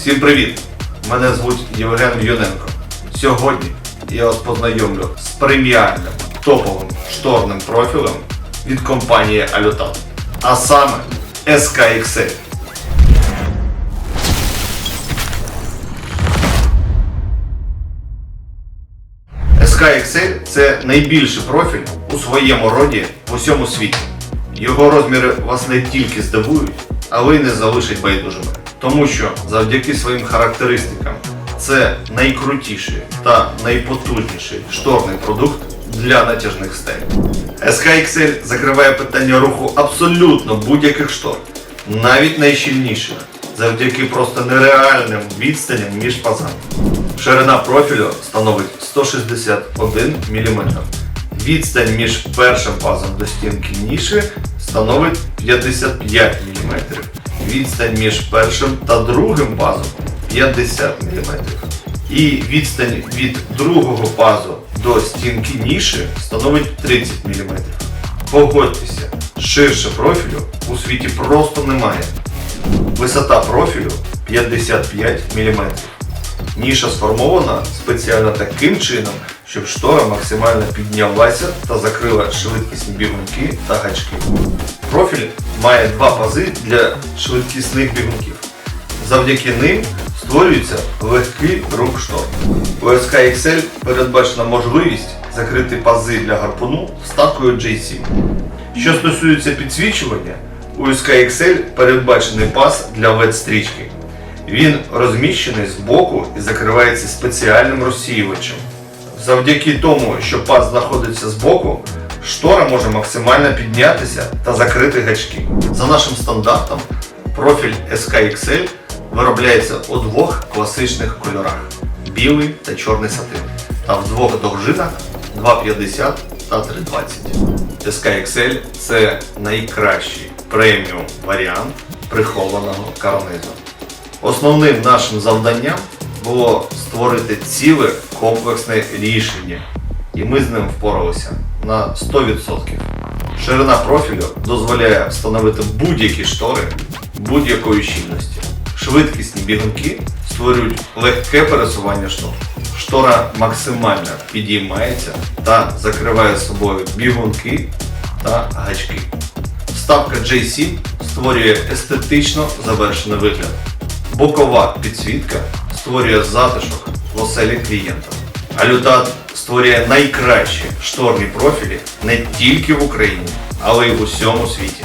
Всім привіт! Мене звуть Євген Юненко. Сьогодні я вас познайомлю з преміальним топовим шторним профілем від компанії Allutat. А саме SKXL. SKXL це найбільший профіль у своєму роді в усьому світі. Його розміри вас не тільки здивують, але й не залишать байдужими. Тому що завдяки своїм характеристикам це найкрутіший та найпотужніший шторний продукт для натяжних стель. SKXL закриває питання руху абсолютно будь-яких штор, навіть найщільніших, завдяки просто нереальним відстаням між пазами. Ширина профілю становить 161 мм. Відстань між першим пазом до стінки ніші становить 55 мм. Відстань між першим та другим пазом 50 мм. І відстань від другого пазу до стінки ніші становить 30 мм. Погодьтеся, ширше профілю у світі просто немає. Висота профілю 55 мм. Ніша сформована спеціально таким чином, щоб штора максимально піднялася та закрила швидкісні бігунки та гачки. Профіль має два пази для швидкісних бігунків. Завдяки ним створюється легкий рух штор. У SK XL передбачена можливість закрити пази для гарпуну вставкою J7. Що стосується підсвічування, у SK XL передбачений паз для LED-стрічки. Він розміщений збоку і закривається спеціальним розсіювачем. Завдяки тому, що паз знаходиться збоку, штора може максимально піднятися та закрити гачки. За нашим стандартом, профіль SKXL виробляється у двох класичних кольорах білий та чорний сатин, та в двох довжинах 2,50 та 3,20. SKXL це найкращий преміум варіант прихованого карнизу. Основним нашим завданням було створити ціле комплексне рішення, і ми з ним впоралися на 100%. Ширина профілю дозволяє встановити будь-які штори будь-якої щільності. Швидкісні бігунки створюють легке пересування штор. Штора максимально підіймається та закриває собою бігунки та гачки. Вставка J7 створює естетично завершений вигляд. Бокова підсвітка створює затишок в оселі клієнта. Алютат створює найкращі шторні профілі не тільки в Україні, але й в усьому світі.